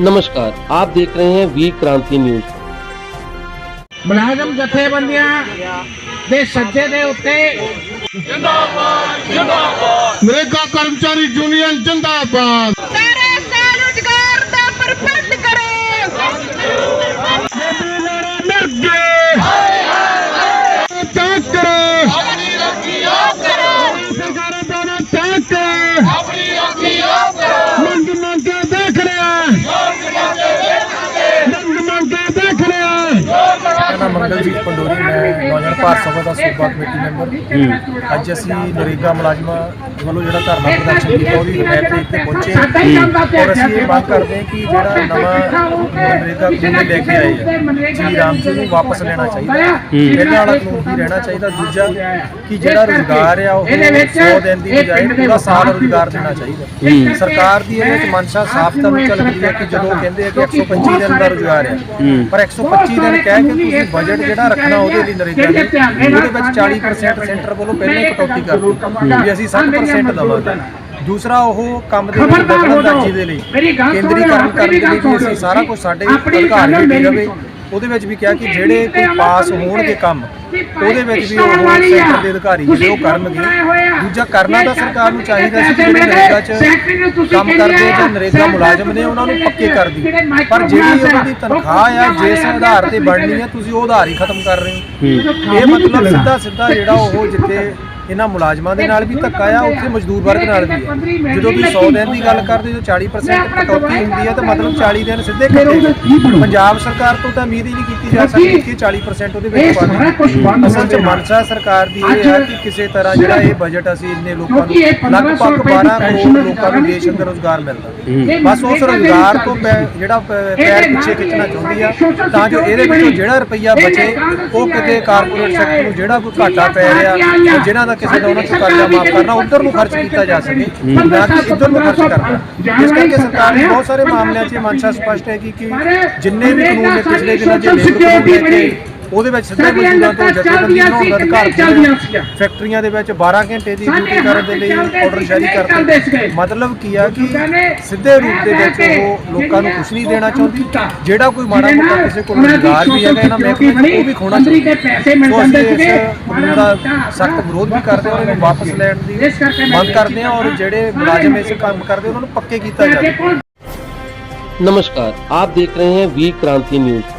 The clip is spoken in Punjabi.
नमस्कार आप देख रहे हैं वीर क्रांति न्यूज ਮੁਲਾਜ਼ਮ ਜਥੇਬੰਦੀਆਂ ਦੇ ਸੱਜੇ ਦੇ ਉੱਤੇ ਨਰੇਗਾ ਕਰਮਚਾਰੀ ਯੂਨੀਅਨ ਜਿੰਦਾਬਾਦ ਮੇਰਾ ਨਾਮ ਪੰਡੋਰੀ ਭਾਰਤ ਸਭਾ ਦਾ ਸੂਬਾ ਕਮੇਟੀ ਮੈਂਬਰ। ਅੱਜ ਅਸੀਂ ਨਰੇਗਾ ਮੁਲਾਜ਼ਮਾਂ ਵੱਲੋਂ ਜਿਹੜਾ ਧਰਨਾ ਪ੍ਰਦਰਸ਼ਨ ਕੀਤਾ ਉਹਦੀ ਹਮਾਇਤ ਲਈ ਇੱਥੇ ਪਹੁੰਚੇ। ਔਰ ਅਸੀਂ ਇਹ ਮੰਗ ਕਰਦੇ ਹਾਂ ਕਿ ਜਿਹੜਾ ਨਵਾਂ ਨਰੇਗਾ ਕਾਨੂੰਨ ਲੈ ਕੇ ਆਏ ਆ। ਜੀ ਰਾਮ ਜੀ ਨੂੰ ਵਾਪਸ ਲੈਣਾ ਚਾਹੀਦਾ। ਪਹਿਲਾਂ ਵਾਲਾ ਕਾਨੂੰਨ ਹੀ ਰਹਿਣਾ ਚਾਹੀਦਾ। ਦੂਜਾ ਕਿ ਜਿਹੜਾ ਰੁਜ਼ਗਾਰ ਆ ਉਹ 100 ਦਿਨ ਦੀ ਬਜਾਏ ਪੂਰਾ ਸਾਲ ਰੁਜ਼ਗਾਰ ਦੇਣਾ ਚਾਹੀਦਾ। ਸਰਕਾਰ ਦੀ ਇਹਦੇ ਵਿੱਚ ਮਨਸ਼ਾ ਸਾਫ਼ ਤੁਹਾਨੂੰ ਚੱਲ ਰਹੀ ਹੈ ਕਿ ਜਦੋਂ ਕਹਿੰਦੇ ਆ ਕਿ 125 ਦਿਨ ਦਾ ਰੁਜ਼ਗਾਰ ਹੈ। ਪਰ 125 ਦਿਨ ਕਹਿ ਕੇ ਤੁਸੀਂ ਬਜਟ ਜਿਹੜਾ ਰੱਖਣਾ ਉਹਦੇ ਲਈ ਨਰੇਗਾ ਉਹਦੇ ਵਿੱਚ 40% ਸੈਂਟਰ ਵੱਲੋਂ ਪਹਿਲਾਂ ਹੀ ਕਟੌਤੀ ਕਰ ਦਿੱਤੀ ਵੀ ਅਸੀਂ 60% ਦਵਾਂਗੇ। ਦੂਸਰਾ ਉਹ ਕੰਮ ਦੇ ਵਿੱਚ ਦਖਲਅੰਦਾਜ਼ੀ ਦੇ ਲਈ। ਕੇਂਦਰੀਕਰਨ ਕਰਨ ਦੇ ਲਈ ਵੀ ਅਸੀਂ ਸਾਰਾ ਕੁਝ ਸਾਡੇ ਹੇਠ ਹੀ ਰਵੇ। ਉਹਦੇ ਵਿੱਚ ਵੀ ਕਿਹਾ ਕਿ ਜਿਹੜੇ ਕੋਈ ਪਾਸ ਹੋਣਗੇ ਕੰਮ ਉਹਦੇ ਵਿੱਚ ਵੀ ਉਹ ਸੈਂਟਰ ਦੇ ਅਧਿਕਾਰੀ ਜਿਹੜੇ ਉਹ ਕਰਨਗੇ। ਦੂਜਾ ਕਰਨਾ ਤਾਂ ਸਰਕਾਰ ਨੂੰ ਚਾਹੀਦਾ ਸੀ ਕਿ ਜਿਹੜੇ ਨਰੇਗਾ 'ਚ ਕੰਮ ਕਰਦੇ ਜਾਂ ਨਰੇਗਾ ਮੁਲਾਜ਼ਮ ਨੇ ਉਹਨਾਂ ਨੂੰ ਪੱਕੇ ਕਰ ਦੀ। ਪਰ ਜਿਹੜੀ ਉਹਨਾਂ ਦੀ ਤਨਖਾਹ ਆ ਜਿਸ ਆਧਾਰ ਤੇ ਬਣਨੀ ਹੈ ਤੁਸੀਂ ਉਹ ਆਧਾਰ ਹੀ ਖਤਮ ਕਰ ਰਹੇ ਹੋ। ਇਹ ਮਤਲਬ ਸਿੱਧਾ ਸਿੱਧਾ ਜਿਹੜਾ ਉਹ ਜਿੱਥੇ ਇਹਨਾਂ ਮੁਲਾਜ਼ਮਾਂ ਦੇ ਨਾਲ ਵੀ ਧੱਕਾ ਆ ਉੱਥੇ ਮਜ਼ਦੂਰ ਵਰਗ ਨਾਲ ਵੀ ਹੈ ਜਦੋਂ ਤੁਸੀਂ 100 ਦਿਨ ਦੀ ਗੱਲ ਕਰਦੇ ਜੋ 40% ਕਟੌਤੀ ਹੁੰਦੀ ਹੈ ਤਾਂ ਮਤਲਬ 40 ਦਿਨ ਸਿੱਧੇ ਕੱਟੇ ਪੰਜਾਬ ਸਰਕਾਰ ਤੋਂ ਤਾਂ ਉਮੀਦ ਹੀ ਨਹੀਂ ਕੀਤੀ ਜਾ ਸਕਦੀ ਕਿ 40% ਉਹਦੇ ਵਿੱਚ ਪਾ ਦੇ ਅਸਲ 'ਚ ਮਨਸਾ ਸਰਕਾਰ ਦੀ ਇਹ ਹੈ ਕਿ ਕਿਸੇ ਤਰ੍ਹਾਂ ਜਿਹੜਾ ਇਹ ਬਜਟ ਅਸੀਂ ਇੰਨੇ ਲੋਕਾਂ ਨੂੰ ਲਗਭਗ 12 ਕਰੋੜ ਲੋਕਾਂ ਨੂੰ ਦੇਸ਼ ਅੰਦਰ ਰੋਜ਼ਗਾਰ ਮਿਲਦਾ। ਬਸ ਉਸ ਰੋਜ਼ਗਾਰ ਤੋਂ ਜਿਹੜਾ ਪੈਰ ਪਿੱਛੇ ਖਿੱਚਣਾ ਚਾਹੁੰਦੀ ਆ ਤਾਂ ਜੋ ਇਹਦੇ ਵਿੱਚੋਂ ਜਿਹੜਾ ਰੁਪਈਆ ਬਚੇ ਉਹ ਕਿਤੇ ਕਾਰਪੋਰੇਟ ਸੈਕਟਰ ਨੂੰ ਜਿਹੜਾ ਕੋਈ ਘਾਟਾ ਪੈ ਰਿਹਾ ਜਾਂ ਜਿਨ੍ਹਾਂ ਦਾ ਕਿਸੇ ਦਾ ਉਹਨਾਂ ਤੋਂ ਕਰਜ਼ਾ ਮਾਫ ਕਰਨਾ ਉਧਰ ਨੂੰ ਖਰਚ ਕੀਤਾ ਜਾ ਸਕੇ ਨਾ ਕਿ ਇੱਧਰ ਨੂੰ ਖਰਚ ਕਰਨਾ। ਇਸ ਕਰਕੇ ਸਰਕਾਰ ਨੇ ਬਹੁਤ ਸਾਰੇ ਮਾਮਲਿਆਂ 'ਚ ਮਨਸ਼ਾ ਸਪਸ਼ਟ ਹੈ ਕਿ ਜਿੰਨੇ ਵੀ ਕਾਨੂੰਨ ਨੇ ਪਿਛਲੇ ਦਿਨਾਂ 'ਚ ਲੇਬਰ ਕਾਨੂੰਨ ਕੇ ਉਹਦੇ ਵਿੱਚ ਸਿੱਧੇ ਮਜ਼ਦੂਰਾਂ ਤੋਂ ਜਥੇਬੰਦੀ ਬਣਾਉਣ ਦਾ ਅਧਿਕਾਰ ਦਿੱਤਾ ਫੈਕਟਰੀਆਂ ਦੇ ਵਿੱਚ 12 ਘੰਟੇ ਦੀ ਡਿਊਟੀ ਕਰਨ ਦੇ ਲਈ ਆਰਡਰ ਜਾਰੀ ਕਰਤੇ ਮਤਲਬ ਕੀ ਆ ਕਿ ਸਿੱਧੇ ਰੂਪ ਦੇ ਵਿੱਚ ਉਹ ਲੋਕਾਂ ਨੂੰ ਕੁਝ ਨਹੀਂ ਦੇਣਾ ਚਾਹੁੰਦੀ ਜਿਹੜਾ ਕੋਈ ਮਾੜਾ ਮੋਟਾ ਕਿਸੇ ਕੋਲ ਰੁਜ਼ਗਾਰ ਵੀ ਹੈਗਾ ਇਹਨਾਂ ਮਹਿਕਮੇ 'ਚ ਉਹ ਵੀ ਖੋਣਾ ਚਾਹੁੰਦੀ ਪੈਸੇ ਮਿਲ ਸੋ ਅਸੀਂ ਜਾਂਦੇ ਇਸ ਸੀਗੇ ਕਾਨੂੰਨ ਦਾ ਸਖਤ ਵਿਰੋਧ ਵੀ ਕਰਦੇ ਹਾਂ ਉਹਨੂੰ ਵਾਪਸ ਲੈਣ ਦੀ ਮੰਗ ਕਰਦੇ ਹਾਂ ਔਰ ਜਿਹੜੇ ਮੁਲਾਜ਼ਮ ਇਸ ਕੰਮ ਕਰਦੇ ਉਹਨਾਂ ਨੂੰ ਪੱਕੇ ਕੀਤਾ ਜਾਵੇ नमस्कार आप देख रहे हैं वीर क्रांति न्यूज